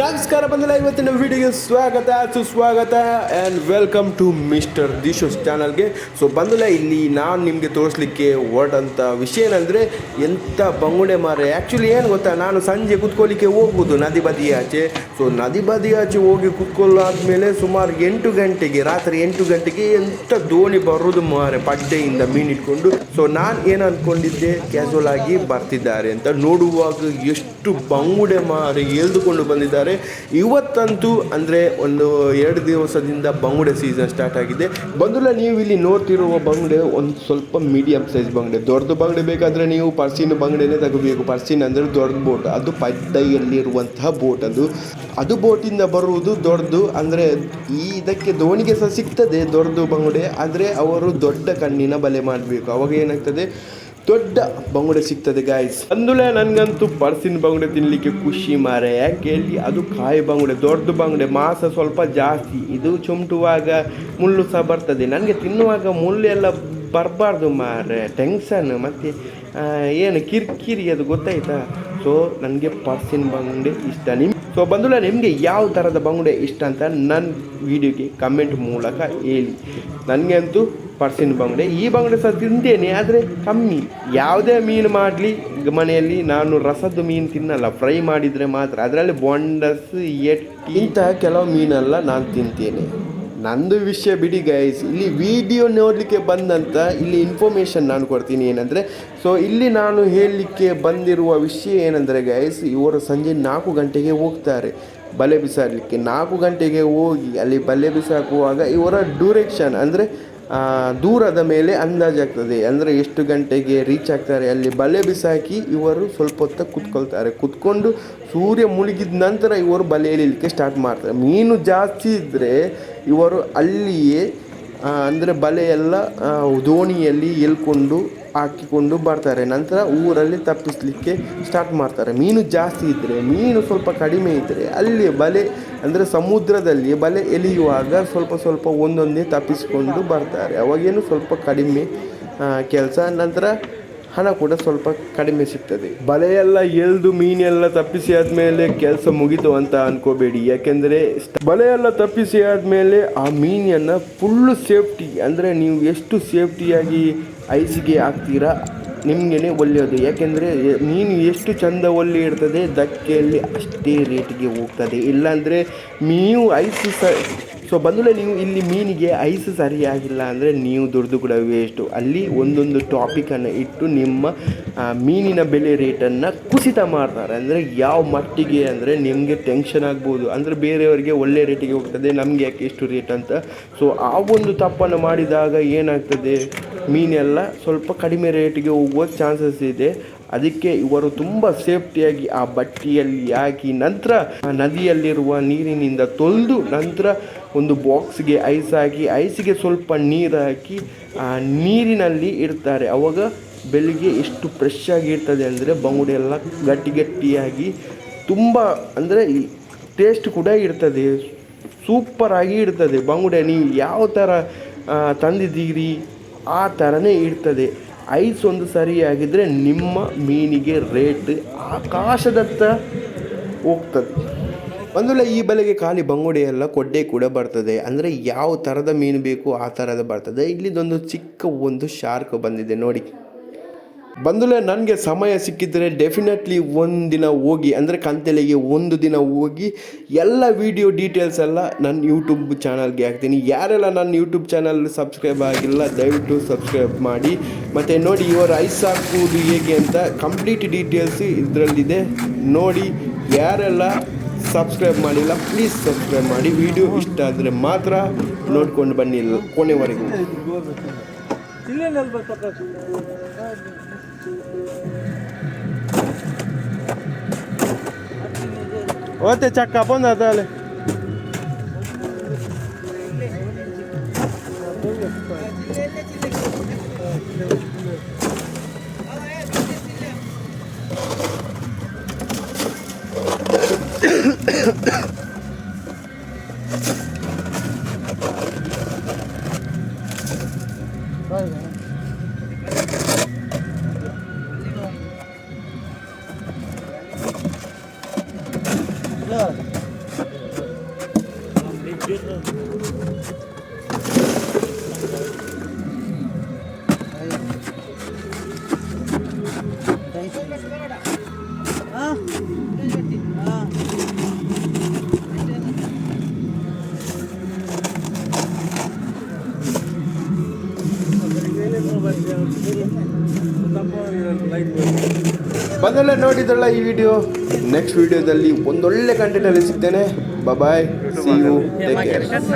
ನಮಸ್ಕಾರ ಬಂದಿಲ್ಲ ಇವತ್ತಿನ ವಿಡಿಯೋಗೆ ಸ್ವಾಗತ, ಸುಸ್ವಾಗತ ಆ್ಯಂಡ್ ವೆಲ್ಕಮ್ ಟು ಮಿಸ್ಟರ್ ದಿಶೋಸ್ ಚಾನಲ್ಗೆ ಸೊ ಬಂದಿಲ್ಲ ಇಲ್ಲಿ ನಾನು ನಿಮಗೆ ತೋರಿಸ್ಲಿಕ್ಕೆ ಹೊರಟಂಥ ವಿಷಯ ಏನಂದರೆ ಎಂಥ ಬಂಗುಡೆ ಮಾರೆ ಆ್ಯಕ್ಚುಲಿ ಏನು ಗೊತ್ತಾ, ನಾನು ಸಂಜೆ ಕುತ್ಕೊಳ್ಳಿಕ್ಕೆ ಹೋಗ್ಬೋದು ನದಿ ಬದಿ ಆಚೆ. ಸೊ ನದಿ ಬದಿ ಆಚೆ ಹೋಗಿ ಕುತ್ಕೊಳ್ಳಾದ್ಮೇಲೆ ಸುಮಾರು ಎಂಟು ಗಂಟೆಗೆ, ರಾತ್ರಿ ಎಂಟು ಗಂಟೆಗೆ ಎಂಥ ದೋಣಿ ಬರೋದು ಮಾರೆ ಪಡ್ಡೆಯಿಂದ ಮೀನಿಟ್ಕೊಂಡು. ಸೊ ನಾನು ಏನು ಅಂದ್ಕೊಂಡಿದ್ದೆ ಕ್ಯಾಶುವಲ್ ಆಗಿ ಬರ್ತಿದ್ದಾರೆ ಅಂತ ನೋಡುವಾಗ ಎಷ್ಟು ಬಂಗುಡೆ ಮಾರೆ ಎಳೆದುಕೊಂಡು ಬಂದಿದ್ದಾರೆ. ಇವತ್ತಂತೂ ಅಂದರೆ ಒಂದು ಎರಡು ದಿವಸದಿಂದ ಬಂಗುಡೆ ಸೀಸನ್ ಸ್ಟಾರ್ಟ್ ಆಗಿದೆ. ಬಂದ್ರೆ ನೀವು ಇಲ್ಲಿ ನೋಡ್ತಿರುವ ಬಂಗುಡೆ ಒಂದು ಸ್ವಲ್ಪ ಮೀಡಿಯಮ್ ಸೈಜ್ ಬಂಗುಡೆ. ದೊಡ್ಡದು ಬಂಗುಡೆ ಬೇಕಾದರೆ ನೀವು ಪರ್ಸಿನ ಬಂಗಡೆನೇ ತಗೋಬೇಕು. ಪರ್ಸಿನ ಅಂದರೆ ದೊಡ್ಡ ಬೋಟ್ ಅದು ಪಡ್ಡೈಯಲ್ಲಿರುವಂತಹ ಬೋಟ್ ಅದು. ಅದು ಬೋಟಿಂದ ಬರುವುದು ದೊಡ್ಡದು ಅಂದರೆ ಈ ಇದಕ್ಕೆ ದೋಣಿಗೆ ಸಹ ಸಿಗ್ತದೆ ದೊಡ್ಡದು ಬಂಗುಡೆ. ಆದರೆ ಅವರು ದೊಡ್ಡ ಕಣ್ಣಿನ ಬಲೆ ಮಾಡಬೇಕು. ಅವಾಗ ಏನಾಗ್ತದೆ? ದೊಡ್ಡ ಬಂಗುಡೆ ಸಿಗ್ತದೆ ಗಾಯ್ಸ್ ಅಂದುಲೆ ನನಗಂತೂ ಪರ್ಸಿನ ಬಂಗುಡೆ ತಿನ್ನಲಿಕ್ಕೆ ಖುಷಿ ಮಾರೆ. ಯಾಕೆ ಹೇಳಿ, ಅದು ಕಾಯಿ ಬಂಗುಡೆ, ದೊಡ್ಡ ಬಂಗುಡೆ, ಮಾಸ ಸ್ವಲ್ಪ ಜಾಸ್ತಿ. ಇದು ಚುಮಟುವಾಗ ಮುಳ್ಳು ಸಹ ಬರ್ತದೆ. ನನಗೆ ತಿನ್ನುವಾಗ ಮುಳ್ಳು ಎಲ್ಲ ಬರಬಾರ್ದು ಮಾರೆ. ಟೆನ್ಷನ್ ಮತ್ತು ಏನು ಕಿರಿಕಿರಿ ಅದು ಗೊತ್ತಾಯ್ತಾ? ಸೊ ನನಗೆ ಪರ್ಸಿನ ಬಂಗುಡೆ ಇಷ್ಟ. ನಿಮ್ ಸೊ ಬಂದುಲ ನಿಮಗೆ ಯಾವ ಥರದ ಬಂಗುಡೆ ಇಷ್ಟ ಅಂತ ನನ್ನ ವಿಡಿಯೋಗೆ ಕಮೆಂಟ್ ಮೂಲಕ ಹೇಳಿ. ನನಗೆ ಅಂತೂ ಪರ್ಸಿನ ಬಂಗುಡೆ. ಈ ಬಂಗುಡೆ ಸಹ ತಿಂತೇನೆ, ಆದರೆ ಕಮ್ಮಿ. ಯಾವುದೇ ಮೀನು ಮಾಡಲಿ, ಮನೆಯಲ್ಲಿ ನಾನು ರಸದ ಮೀನು ತಿನ್ನಲ್ಲ. ಫ್ರೈ ಮಾಡಿದರೆ ಮಾತ್ರ. ಅದರಲ್ಲಿ ಬೊಂಡಸ್ ಎಟ್ಟಿ ಇಂತಹ ಕೆಲವು ಮೀನೆಲ್ಲ ನಾನು ತಿಂತೇನೆ. ನಂದು ವಿಷಯ ಬಿಡಿ ಗೈಸ್ ಇಲ್ಲಿ ವಿಡಿಯೋ ನೋಡಲಿಕ್ಕೆ ಬಂದಂತ ಇಲ್ಲಿ ಇನ್ಫಾರ್ಮೇಷನ್ ನಾನು ಕೊಡ್ತೀನಿ ಏನಂದರೆ ಸೊ ಇಲ್ಲಿ ನಾನು ಹೇಳಲಿಕ್ಕೆ ಬಂದಿರುವ ವಿಷಯ ಏನಂದರೆ ಗೈಸ್ ಇವರು ಸಂಜೆ ನಾಲ್ಕು ಗಂಟೆಗೆ ಹೋಗ್ತಾರೆ. ಬಲೆ ಬಿಸಾಡಲಿಕ್ಕೆ ನಾಲ್ಕು ಗಂಟೆಗೆ ಹೋಗಿ, ಅಲ್ಲಿ ಬಲೆ ಬಿಸಾಕುವಾಗ ಇವರ ಡ್ಯೂರೇಷನ್ ಅಂದರೆ ದೂರದ ಮೇಲೆ ಅಂದಾಜಾಗ್ತದೆ ಅಂದರೆ ಎಷ್ಟು ಗಂಟೆಗೆ ರೀಚ್ ಆಗ್ತಾರೆ. ಅಲ್ಲಿ ಬಲೆ ಬಿಸಾಕಿ ಇವರು ಸ್ವಲ್ಪ ಹೊತ್ತ ಕುತ್ಕೊಳ್ತಾರೆ. ಕುತ್ಕೊಂಡು ಸೂರ್ಯ ಮುಳುಗಿದ ನಂತರ ಇವರು ಬಲೆ ಎಳಿಲಿಕ್ಕೆ ಸ್ಟಾರ್ಟ್ ಮಾಡ್ತಾರೆ. ಮೀನು ಜಾಸ್ತಿ ಇದ್ದರೆ ಇವರು ಅಲ್ಲಿಯೇ ಅಂದರೆ ಬಲೆಯೆಲ್ಲ ದೋಣಿಯಲ್ಲಿ ಎಲ್ಕೊಂಡು ಹಾಕಿಕೊಂಡು ಬರ್ತಾರೆ. ನಂತರ ಊರಲ್ಲಿ ತಪ್ಪಿಸಲಿಕ್ಕೆ ಸ್ಟಾರ್ಟ್ ಮಾಡ್ತಾರೆ. ಮೀನು ಜಾಸ್ತಿ ಇದ್ದರೆ ಮೀನು ಸ್ವಲ್ಪ ಕಡಿಮೆ ಇದ್ದರೆ ಅಲ್ಲಿ ಬಲೆ ಅಂದರೆ ಸಮುದ್ರದಲ್ಲಿ ಬಲೆ ಎಳೆಯುವಾಗ ಸ್ವಲ್ಪ ಸ್ವಲ್ಪ ಒಂದೊಂದೇ ತಪ್ಪಿಸಿಕೊಂಡು ಬರ್ತಾರೆ. ಅವಾಗೇನು ಸ್ವಲ್ಪ ಕಡಿಮೆ ಕೆಲಸ. ನಂತರ ಹಣ ಕೂಡ ಸ್ವಲ್ಪ ಕಡಿಮೆ ಸಿಗ್ತದೆ. ಬಲೆಯೆಲ್ಲ ಎಳ್ದು ಮೀನೆಲ್ಲ ತಪ್ಪಿಸಿ ಆದಮೇಲೆ ಕೆಲಸ ಮುಗಿತು ಅಂತ ಅನ್ಕೋಬೇಡಿ. ಯಾಕೆಂದರೆ ಬಲೆಯೆಲ್ಲ ತಪ್ಪಿಸಿ ಆದಮೇಲೆ ಆ ಮೀನನ್ನು ಫುಲ್ಲು ಸೇಫ್ಟಿ ಅಂದರೆ ನೀವು ಎಷ್ಟು ಸೇಫ್ಟಿಯಾಗಿ ಐಸಿಗೆ ಹಾಕ್ತೀರಾ ನಿಮಗೇ ಒಳ್ಳೆಯದು. ಯಾಕೆಂದರೆ ಮೀನು ಎಷ್ಟು ಚಂದ ಒಳ್ಳೆ ಇರ್ತದೆ ದಕ್ಕೆಯಲ್ಲಿ ಅಷ್ಟೇ ರೇಟಿಗೆ ಹೋಗ್ತದೆ. ಇಲ್ಲಾಂದರೆ ನೀವು ಐಸು ಸ, ಸೊ ಬಂದಲೆ ನೀವು ಇಲ್ಲಿ ಮೀನಿಗೆ ಐಸ್ ಸರಿಯಾಗಿಲ್ಲ ಅಂದರೆ ನೀವು ದುಡ್ದು ಕೂಡ ವೇಸ್ಟು. ಅಲ್ಲಿ ಒಂದೊಂದು ಟಾಪಿಕನ್ನು ಇಟ್ಟು ನಿಮ್ಮ ಮೀನಿನ ಬೆಲೆ ರೇಟನ್ನು ಕುಸಿತ ಮಾಡ್ತಾರೆ. ಅಂದರೆ ಯಾವ ಮಟ್ಟಿಗೆ ಅಂದರೆ ನಿಮಗೆ ಟೆನ್ಷನ್ ಆಗ್ಬೋದು. ಅಂದರೆ ಬೇರೆಯವರಿಗೆ ಒಳ್ಳೆ ರೇಟಿಗೆ ಹೋಗ್ತದೆ, ನಮಗೆ ಯಾಕೆ ಎಷ್ಟು ರೇಟ್ ಅಂತ. ಸೊ ಆ ಒಂದು ತಪ್ಪನ್ನು ಮಾಡಿದಾಗ ಏನಾಗ್ತದೆ? ಮೀನೆಲ್ಲ ಸ್ವಲ್ಪ ಕಡಿಮೆ ರೇಟಿಗೆ ಹೋಗುವ ಚಾನ್ಸಸ್ ಇದೆ. ಅದಕ್ಕೆ ಇವರು ತುಂಬ ಸೇಫ್ಟಿಯಾಗಿ ಆ ಬಟ್ಟೆಯಲ್ಲಿ ಹಾಕಿ ನಂತರ ಆ ನದಿಯಲ್ಲಿರುವ ನೀರಿನಿಂದ ತೊಳೆದು ನಂತರ ಒಂದು ಬಾಕ್ಸ್ಗೆ ಐಸ್ ಹಾಕಿ, ಐಸಿಗೆ ಸ್ವಲ್ಪ ನೀರು ಹಾಕಿ, ಆ ನೀರಿನಲ್ಲಿ ಇಡ್ತಾರೆ. ಅವಾಗ ಬೆಳಿಗ್ಗೆ ಎಷ್ಟು ಫ್ರೆಶ್ ಆಗಿ ಇರ್ತದೆ ಅಂದರೆ ಬಂಗುಡೆ ಎಲ್ಲ ಗಟ್ಟಿ ಗಟ್ಟಿಯಾಗಿ ತುಂಬ ಅಂದರೆ ಟೇಸ್ಟ್ ಕೂಡ ಇರ್ತದೆ. ಸೂಪರಾಗಿ ಇರ್ತದೆ ಬಂಗುಡೆ. ನೀವು ಯಾವ ಥರ ತಂದಿದ್ದೀರಿ? ಆ ಥರನೇ ಇರ್ತದೆ. ಐಸ್ ಒಂದು ಸರಿಯಾಗಿದ್ದರೆ ನಿಮ್ಮ ಮೀನಿಗೆ ರೇಟ್ ಆಕಾಶದತ್ತ ಹೋಗ್ತದೆ. ಒಂದು ಈ ಬಲೆಗೆ ಖಾಲಿ ಬಂಗುಡೆ ಎಲ್ಲ ಕೊಡ್ಡೆ ಕೂಡ ಬರ್ತದೆ. ಅಂದರೆ ಯಾವ ಥರದ ಮೀನು ಬೇಕು ಆ ಥರದ ಬರ್ತದೆ. ಇಲ್ಲಿದೊಂದು ಚಿಕ್ಕ ಒಂದು ಶಾರ್ಕ್ ಬಂದಿದೆ ನೋಡಿ. ಬಂದುಲೆ ನನಗೆ ಸಮಯ ಸಿಕ್ಕಿದ್ರೆ ಡೆಫಿನೆಟ್ಲಿ ಒಂದು ದಿನ ಹೋಗಿ, ಅಂದರೆ ಕಂತೆಲೆಗೆ ಒಂದು ದಿನ ಹೋಗಿ ಎಲ್ಲ ವಿಡಿಯೋ ಡೀಟೇಲ್ಸ್ ಎಲ್ಲ ನನ್ನ ಯೂಟ್ಯೂಬ್ ಚಾನಲ್ಗೆ ಹಾಕ್ತೀನಿ. ಯಾರೆಲ್ಲ ನನ್ನ ಯೂಟ್ಯೂಬ್ ಚಾನಲ್ ಸಬ್ಸ್ಕ್ರೈಬ್ ಆಗಿಲ್ಲ, ದಯವಿಟ್ಟು ಸಬ್ಸ್ಕ್ರೈಬ್ ಮಾಡಿ. ಮತ್ತು ನೋಡಿ ಇವರ ಐಸ್ ಹಾಕುವುದು ಹೇಗೆ ಅಂತ ಕಂಪ್ಲೀಟ್ ಡೀಟೇಲ್ಸ್ ಇದರಲ್ಲಿದೆ. ನೋಡಿ, ಯಾರೆಲ್ಲ ಸಬ್ಸ್ಕ್ರೈಬ್ ಮಾಡಿಲ್ಲ ಪ್ಲೀಸ್ ಸಬ್ಸ್ಕ್ರೈಬ್ ಮಾಡಿ. ವಿಡಿಯೋ ಇಷ್ಟ ಆದರೆ ಮಾತ್ರ ನೋಡ್ಕೊಂಡು ಬನ್ನಿ, ಕೊನೆವರೆಗೂ. ओते चक्का बंदा दाले Ha. ಬಂದಲ್ಲ ನೋಡಿದ್ರಲ್ಲ ಈ ವಿಡಿಯೋ ನೆಕ್ಸ್ಟ್ ವಿಡಿಯೋದಲ್ಲಿ ಒಂದೊಳ್ಳೆ ಕಂಟೆಂಟಲ್ಲಿ ಸಿಗ್ತೇನೆ. Bye bye. See you. Take care.